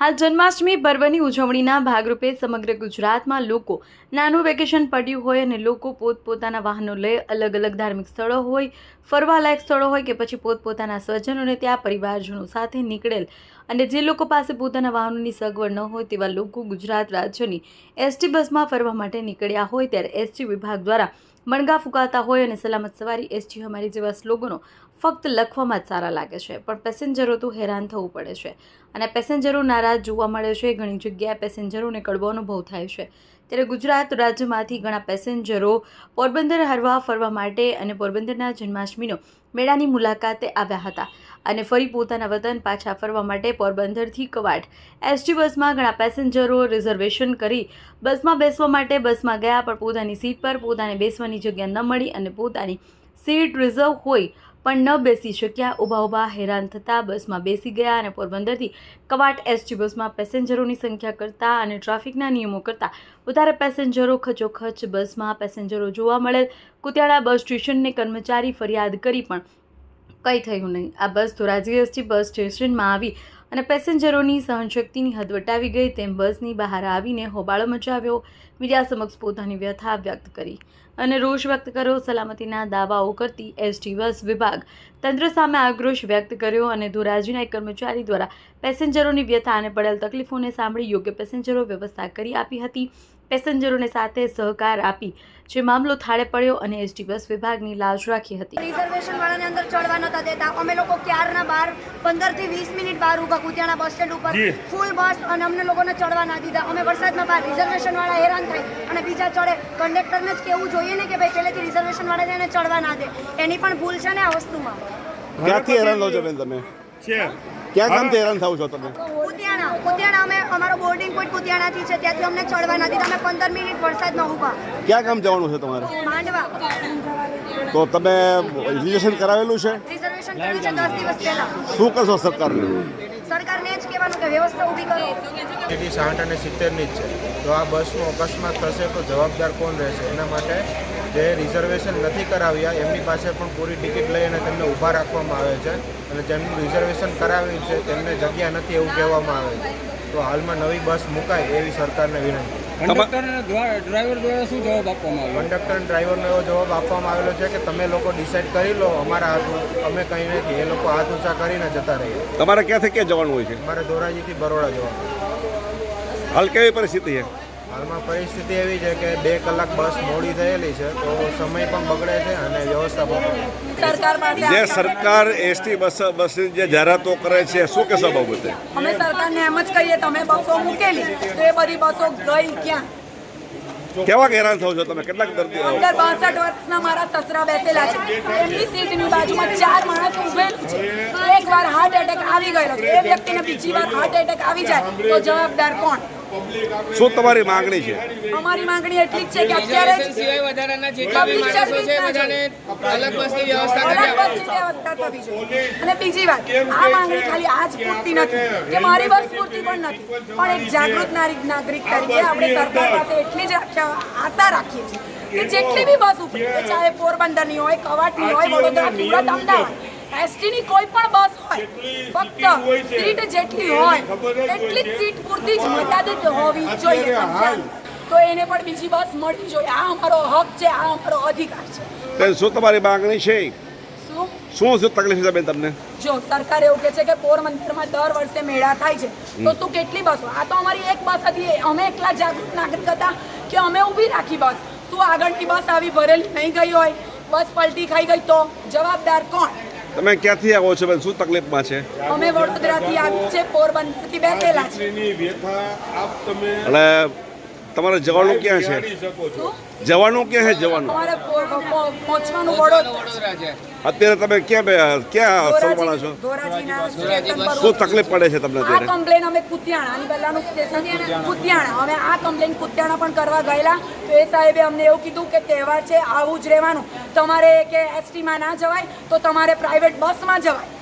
હાલ જન્માષ્ટમી પર્વની ઉજવણીના ભાગરૂપે સમગ્ર ગુજરાતમાં લોકો નાનું વેકેશન પડ્યું હોય અને લોકો પોતપોતાના વાહનો લઈ અલગ અલગ ધાર્મિક સ્થળો હોય, ફરવાલાયક સ્થળો હોય કે પછી પોતપોતાના સ્વજનોને ત્યાં પરિવારજનો સાથે નીકળેલ અને જે લોકો પાસે પોતાના વાહનોની સગવડ ન હોય તેવા લોકો ગુજરાત રાજ્યની એસટી બસમાં ફરવા માટે નીકળ્યા હોય ત્યારે એસટી વિભાગ દ્વારા મણગા ફૂંકાતા હોય અને સલામત સવારી એસટી અમારી જેવા સ્લોગનો ફક્ત લખવામાં જ સારા લાગે છે, પણ પેસેન્જરો તો હેરાન થવું પડે છે. અને પેસેન્જરો નારાજ જોવા મળે છે, ઘણી જગ્યાએ પેસેન્જરોને કડવો અનુભવ થાય છે. ત્યારે ગુજરાત રાજ્યમાંથી ઘણા પેસેન્જરો પોરબંદર, હરવા ફરવા માટે અને પોરબંદરના જન્માષ્ટમીનો મેળાની મુલાકાતે આવ્યા હતા અને ફરી પોતાના વતન પાછા ફરવા માટે પોરબંદરથી કવાટ. એસટી બસમાં ઘણા પેસેન્જરો રિઝર્વેશન કરી બસમાં બેસવા માટે બસમાં ગયા, પણ પોતાની સીટ પર પોતાને બેસવાની જગ્યા ન મળી અને પોતાની સીટ રિઝર્વ હોય પણ ન બેસી શક્યા. ઊભા ઊભા હેરાન થતાં બસમાં બેસી ગયા અને પોરબંદરથી કવાટ એસટી બસમાં પેસેન્જરોની સંખ્યા કરતાં અને ટ્રાફિકના નિયમો કરતાં વધારે પેસેન્જરો ખચોખચ બસમાં પેસેન્જરો જોવા મળેલ. કુતિયાણા બસ સ્ટેશનને કર્મચારી ફરિયાદ કરી પણ કંઈ થયું નહીં. આ બસ ધોરાજી એસટી બસ સ્ટેશનમાં આવી અને પેસેન્જરોની સહનશક્તિની હદ વટાવી ગઈ તેમ બસની બહાર આવીને હોબાળો મચાવ્યો. મીડિયા સમક્ષ પોતાની વ્યથા વ્યક્ત કરી અને રોષ વ્યક્ત કર્યો. સલામતીના દાવાઓ કરતી એસટી બસ વિભાગ તંત્ર સામે આક્રોશ વ્યક્ત કર્યો અને ધોરાજીના એક કર્મચારી દ્વારા પેસેન્જરોની વ્યથા અને પડેલ તકલીફોને સાંભળી યોગ્ય પેસેન્જરો વ્યવસ્થા કરી આપી હતી. પેસેન્જરોને સાથે સહકાર આપી જે મામલો થાળે પડ્યો અને એસટી બસ વિભાગની લાજ રાખી હતી. રિઝર્વેશન વાળાને અંદર ચડવા નતા દેતા. અમે લોકો ક્યારના બાર? પંદરથી વીસ મિનિટ બહાર ઊભા કુતિયાણા બસ સ્ટેન્ડ ઉપર. ફૂલ બસ અને અમને લોકોને ચડવા ના દીધા. અમે વરસાદમાં બહાર રિઝર્વેશન વાળા હેરાન થાય અને બીજા ચડે. કંડક્ટરને જ કેવું જોઈએ ને કે ભાઈ પહેલેથી રિઝર્વેશન વાળા એને ચડવા ના દે. એની પણ ભૂલ છે ને આ વસ્તુમાં. ક્યાંથી હેરાન લો છો બેન તમે? છે. ક્યાં ગામથી હેરાન થાવ છો તમે? કુતિયાણા કુતિયાણા અમે અમારો બોર્ડિંગ પોઈન્ટ કુતિયાણાથી છે ત્યાંથી અમને ચડવા નથી. તમે અમે પંદર મિનિટ વરસાદમાં ઊભા ક્યાં ગામ જવાનું છે તમારે? માંડવા. તો તમે રિઝર્વેશન કરાવેલું છે? રિઝર્વેશન કર્યું છે દસ દિવસ પહેલા. શું કરશો સરકારને? સરકારને જ કહેવાનું કે વ્યવસ્થા ઊભી કરો. ટીટી સાઠ અને સિત્તેરની જ છે. તો આ બસનું અકસ્માત થશે તો જવાબદાર કોણ રહેશે? એના માટે જે રિઝર્વેશન નથી કરાવ્યા, એમની પાસે પણ પૂરી ટિકિટ લઈ અને તેમને ઊભા રાખવામાં આવે છે. અને જેમનું રિઝર્વેશન કરાવ્યું છે, તેમને જગ્યા નથી એવું કહેવામાં આવે. છે તો હાલમાં નવી બસ મુકાય એવી સરકારને વિનંતી. ડ્રાઈવર દ્વારા શું જવાબ આપવામાં આવ્યો? કંડક્ટર અને ડ્રાઈવરનો એવો જવાબ આપવામાં આવેલો છે કે તમે લોકો ડિસાઈડ કરી લો અમારા હાથ અમે કંઈ નથી એ લોકો હાથ ઊંચા કરીને જતા રહીએ. તમારે ક્યાંથી ક્યાં જવાનું હોય છે? મારે ધોરાજીથી બરોડા જવાનું. હાલ કેવી પરિસ્થિતિ છે? હાલમાં પરિસ્થિતિ એવી છે કે બે કલાક બસ મોડી થયેલી છે તો સમય પણ બગડે છે અને વ્યવસ્થા પણ સરકાર પાસે જે સરકાર એસટી બસ બસની જે જાહેરાતો કરે છે શું કહેશો આ બાબતે? અમે સરકારને એમ જ કહીએ તમે બસો મૂકેલી તો એ બધી બસો ગઈ ક્યાં? કેવા હેરાન થાવ છો તમે? કેટલાક દર્દી અંદર બાસઠ વર્ષના મારા સસરા બેસેલા છે. એમની સીટની બાજુમાં ચાર માણસ ઉભેલું છે. એક વાર હાર્ટ એટેક આવી ગયો એ વ્યક્તિને બીજી વાર હાર્ટ એટેક આવી જાય તો જવાબદાર કોણ? શું તમારી માંગણી છે? અમારી માંગણી એટલી જ છે કે અત્યારે સિવાય વધારાના જેટલા બી માણસો છે બધાને અલગ બસની વ્યવસ્થા કરી વ્યવસ્થા થવી જોઈએ. અને બીજી વાત આ માંગણી ખાલી આજ પૂરતી નથી કે મારી બસ પૂરતી પણ નથી. પણ એક જાગૃત નાગરિક નાગરિક તરીકે આપણે સરકાર પાસે એટલી જ આશા રાખીએ છીએ કે જેટલી બી બસ ઉપરે ચાહે પોરબંદરની હોય કવાટની હોય વડોદરા સુરત અમદાવાદ એસટીની કોઈ પણ બસ હોય ફક્ત સીટ જેટલી હોય એટલી જ સીટ પૂરતી જ મર્યાદિત હોવી જોઈએ તો એને પણ બીજી બસ મળવી જોઈએ. આ અમારો હક છે આ અમારો અધિકાર છે. શું તમારી માંગણી છે? શું? શું તકલીફ છે બેન તમને? જો સરકાર એવું કહે છે કે પોરબંદરમાં દર વર્ષે મેળા થાય છે તો શું કેટલી બસો? આ તો અમારી એક બસ હતી. અમે એકલા જાગૃત નાગરિક હતા કે અમે ઊભી રાખી બસ. શું આગળની બસ આવી ભરેલી નહીં ગઈ હોય? બસ પલટી ખાઈ ગઈ તો? જવાબદાર કોણ? તમે ક્યાંથી આવો છો બેન? શું તકલીફમાં છે? અમે વડોદરાથી આવી છે પોરબંદરથી બેસેલા છે. એની વ્યથા આપ તમે એટલે તમારે જવાનું ક્યાં છે? જવાનું ક્યાં છે જવાનું? પહોંચવાનું વડોદરા વડોદરા છે. અત્યારે તમે ક્યાં ક્યાં સલવાણા છો? શું તકલીફ પડે છે તમને આ અત્યારે કમ્પ્લેન અમે કુતિયાણા આની પહેલાનું સ્ટેશન કુતિયાણા. અમે આ કમ્પ્લેન કુતિયાણા પણ કરવા ગયેલા. તો એ સાહેબે અમને એવું કીધું કે તહેવાર છે આવું જ રહેવાનું. તમારે કે એસટીમાં ના જવાય તો તમારે પ્રાઇવેટ બસમાં જવાય.